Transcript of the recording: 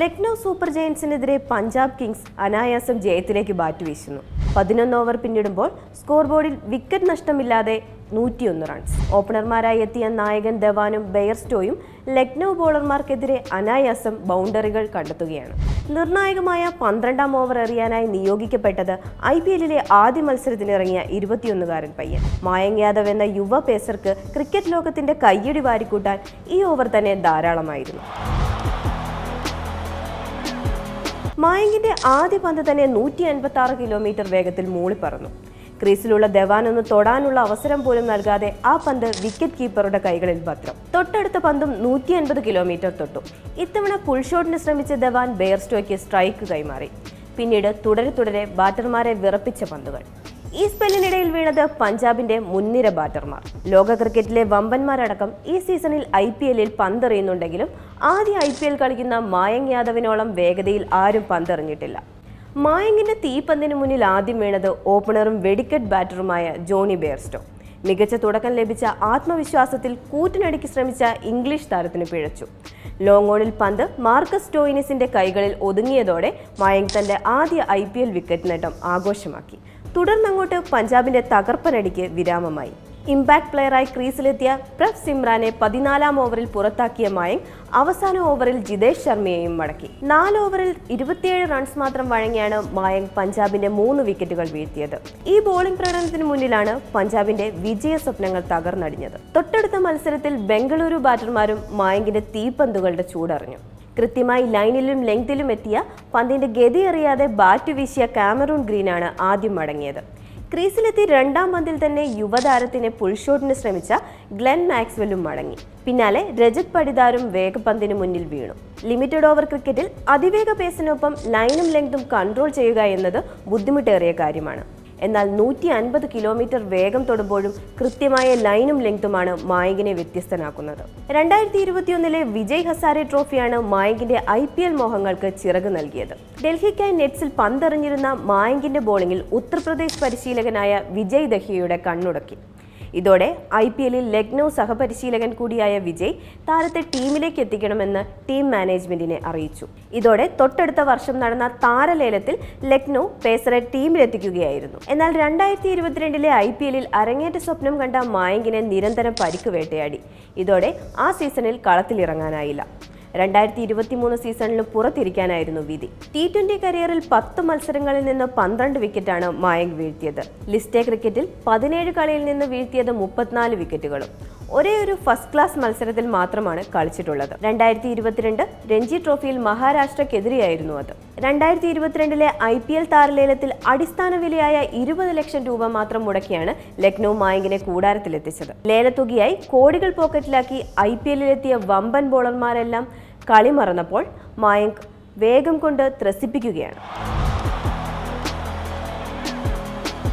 Lucknow super ജയൻസിനെതിരെ Punjab kings അനായാസം ജയത്തിലേക്ക് ബാറ്റ് വീശുന്നു. പതിനൊന്ന് ഓവർ പിന്നിടുമ്പോൾ സ്കോർ ബോർഡിൽ വിക്കറ്റ് നഷ്ടമില്ലാതെ നൂറ്റിയൊന്ന് റൺസ്. ഓപ്പണർമാരായി എത്തിയ നായകൻ ധവാനും ബെയർസ്റ്റോയും ലക്നൗ ബോളർമാർക്കെതിരെ അനായാസം ബൗണ്ടറികൾ കണ്ടെത്തുകയാണ്. നിർണായകമായ പന്ത്രണ്ടാം ഓവർ എറിയാനായി നിയോഗിക്കപ്പെട്ടത് ഐ പി എല്ലിലെ ആദ്യ മത്സരത്തിനിറങ്ങിയ ഇരുപത്തിയൊന്നുകാരൻ പയ്യൻ. മായങ് യാദവ് എന്ന യുവ പേസർക്ക് ക്രിക്കറ്റ് ലോകത്തിന്റെ കയ്യടി വാരിക്കൂട്ടാൻ ഈ ഓവർ തന്നെ ധാരാളമായിരുന്നു. മായങ്കിന്റെ ആദ്യ പന്ത് തന്നെ നൂറ്റി അൻപത്തി ആറ് കിലോമീറ്റർ വേഗത്തിൽ മൂളിപ്പറന്നു. ക്രീസിലുള്ള ധവാൻ ഒന്ന് തൊടാനുള്ള അവസരം പോലും നൽകാതെ ആ പന്ത് വിക്കറ്റ് കീപ്പറുടെ കൈകളിൽ ഭദ്രം. തൊട്ടടുത്ത പന്തും നൂറ്റി അൻപത് കിലോമീറ്റർ തൊട്ടു. ഇത്തവണ പുൾഷോട്ടിന് ശ്രമിച്ച ധവാൻ ബെയർസ്റ്റോയ്ക്ക് സ്ട്രൈക്ക് കൈമാറി. പിന്നീട് തുടരെ തുടരെ ബാറ്റർമാരെ വിറപ്പിച്ച പന്തുകൾ. ഈ സ്പെല്ലിനിടയിൽ വീണത് പഞ്ചാബിന്റെ മുൻനിര ബാറ്റർമാർ. ലോക ക്രിക്കറ്റിലെ വമ്പന്മാരടക്കം ഈ സീസണിൽ ഐ പി എല്ലിൽ പന്തെറിയുന്നുണ്ടെങ്കിലും ആദ്യ ഐ പി എൽ കളിക്കുന്ന മായങ്ക് യാദവിനോളം വേഗതയിൽ ആരും പന്തെറിഞ്ഞിട്ടില്ല. മായങ്കിന്റെ തീപ്പന്തിന് മുന്നിൽ ആദ്യം വീണത് ഓപ്പണറും വെടിക്കറ്റ് ബാറ്ററുമായ ജോണി ബെയർസ്റ്റോ. മികച്ച തുടക്കം ലഭിച്ച ആത്മവിശ്വാസത്തിൽ കൂറ്റിനടിക്ക് ശ്രമിച്ച ഇംഗ്ലീഷ് താരത്തിന് പിഴച്ചു. ലോങ് ഓണിൽ പന്ത് മാർക്കസ് സ്റ്റോയിനിസിന്റെ കൈകളിൽ ഒതുങ്ങിയതോടെ മായങ്ക് തന്റെ ആദ്യ ഐ പി എൽ വിക്കറ്റ് നേട്ടം ആഘോഷമാക്കി. തുടർന്നങ്ങോട്ട് പഞ്ചാബിന്റെ തകർപ്പനടിക്ക് വിരാമമായി. ഇമ്പാക്ട് പ്ലെയറായി ക്രീസിലെത്തിയ പ്രഫ് സിമ്രാനെ പതിനാലാം ഓവറിൽ പുറത്താക്കിയ മായങ്ക് അവസാന ഓവറിൽ ജിതേഷ് ശർമ്മയെയും മടക്കി. നാല് ഓവറിൽ ഇരുപത്തിയേഴ് റൺസ് മാത്രം വഴങ്ങിയാണ് മായങ്ക് പഞ്ചാബിന്റെ മൂന്ന് വിക്കറ്റുകൾ വീഴ്ത്തിയത്. ഈ ബോളിംഗ് പ്രകടനത്തിന് മുന്നിലാണ് പഞ്ചാബിന്റെ വിജയ സ്വപ്നങ്ങൾ തകർന്നടിഞ്ഞത്. തൊട്ടടുത്ത മത്സരത്തിൽ ബംഗളൂരു ബാറ്റർമാരും മായങ്കിന്റെ തീപ്പന്തുകളുടെ ചൂടറിഞ്ഞു. കൃത്യമായി ലൈനിലും ലെങ്തിലും എത്തിയ പന്തിന്റെ ഗതി അറിയാതെ ബാറ്റ് വീശിയ കാമറൂൺ ഗ്രീനാണ് ആദ്യം മടങ്ങിയത്. ക്രീസിലെത്തി രണ്ടാം പന്തിൽ തന്നെ യുവതാരത്തിനെ പുൾഷോട്ടിന് ശ്രമിച്ച ഗ്ലെൻ മാക്സ്വെല്ലും മടങ്ങി. പിന്നാലെ രജത് പടിദാരും വേഗപന്തിന് മുന്നിൽ വീണു. ലിമിറ്റഡ് ഓവർ ക്രിക്കറ്റിൽ അതിവേഗ പേസിനൊപ്പം ലൈനും ലെങ്തും കൺട്രോൾ ചെയ്യുക എന്നത് ബുദ്ധിമുട്ടേറിയ കാര്യമാണ്. എന്നാൽ നൂറ്റി അൻപത് കിലോമീറ്റർ വേഗം തൊടുമ്പോഴും കൃത്യമായ ലൈനും ലെങ്തുമാണ് മായങ്കിനെ വ്യത്യസ്തനാക്കുന്നത്. രണ്ടായിരത്തി ഇരുപത്തിയൊന്നിലെ വിജയ് ഹസാരെ ട്രോഫിയാണ് മായങ്കിന്റെ ഐ പി എൽ മോഹങ്ങൾക്ക് ചിറക് നൽകിയത്. ഡൽഹിക്കായി നെറ്റ്സിൽ പന്തെറിഞ്ഞിരുന്ന മായങ്കിന്റെ ബോളിംഗിൽ ഉത്തർപ്രദേശ് പരിശീലകനായ വിജയ് ദഹിയയുടെ കണ്ണുടക്കി. ഇതോടെ ഐ പി എല്ലിൽ ലക്നൗ സഹപരിശീലകൻ കൂടിയായ വിജയ് താരത്തെ ടീമിലേക്ക് എത്തിക്കണമെന്ന് ടീം മാനേജ്മെന്റിനെ അറിയിച്ചു. ഇതോടെ തൊട്ടടുത്ത വർഷം നടന്ന താരലേലത്തിൽ ലക്നൗ പേസറെ ടീമിലെത്തിക്കുകയായിരുന്നു. എന്നാൽ രണ്ടായിരത്തി ഇരുപത്തിരണ്ടിലെ ഐ പി എല്ലിൽ അരങ്ങേറ്റ സ്വപ്നം കണ്ട മായങ്കിനെ നിരന്തരം പരിക്ക് വേട്ടയാടി. ഇതോടെ ആ സീസണിൽ കളത്തിലിറങ്ങാനായില്ല. രണ്ടായിരത്തി ഇരുപത്തി മൂന്ന് സീസണിലും പുറത്തിരിക്കാനായിരുന്നു വിധി. ടി ട്വന്റി കരിയറിൽ പത്ത് മത്സരങ്ങളിൽ നിന്ന് പന്ത്രണ്ട് വിക്കറ്റാണ് മായങ്ക് വീഴ്ത്തിയത്. ലിസ്റ്റേ ക്രിക്കറ്റിൽ പതിനേഴ് കളിയിൽ നിന്ന് വീഴ്ത്തിയത് മുപ്പത്തിനാല് വിക്കറ്റുകളും. ഒരേ ഒരു ഫസ്റ്റ് ക്ലാസ് മത്സരത്തിൽ മാത്രമാണ് കളിച്ചിട്ടുള്ളത്. രണ്ടായിരത്തി ഇരുപത്തിരണ്ട് രഞ്ജി ട്രോഫിയിൽ മഹാരാഷ്ട്രക്കെതിരെയായിരുന്നു അത്. രണ്ടായിരത്തി ഇരുപത്തിരണ്ടിലെ ഐ പി എൽ താരലേലത്തിൽ അടിസ്ഥാന വിലയായ ഇരുപത് ലക്ഷം രൂപ മാത്രം മുടക്കിയാണ് ലക്നൌ മായങ്കിനെ കൂടാരത്തിലെത്തിച്ചത്. ലേലത്തുകയായി കോടികൾ പോക്കറ്റിലാക്കി ഐ പി എല്ലിലെത്തിയ വമ്പൻ ബോളർമാരെല്ലാം കളി മറന്നപ്പോൾ മായങ്ക് വേഗം കൊണ്ട് ത്രസിപ്പിക്കുകയാണ്.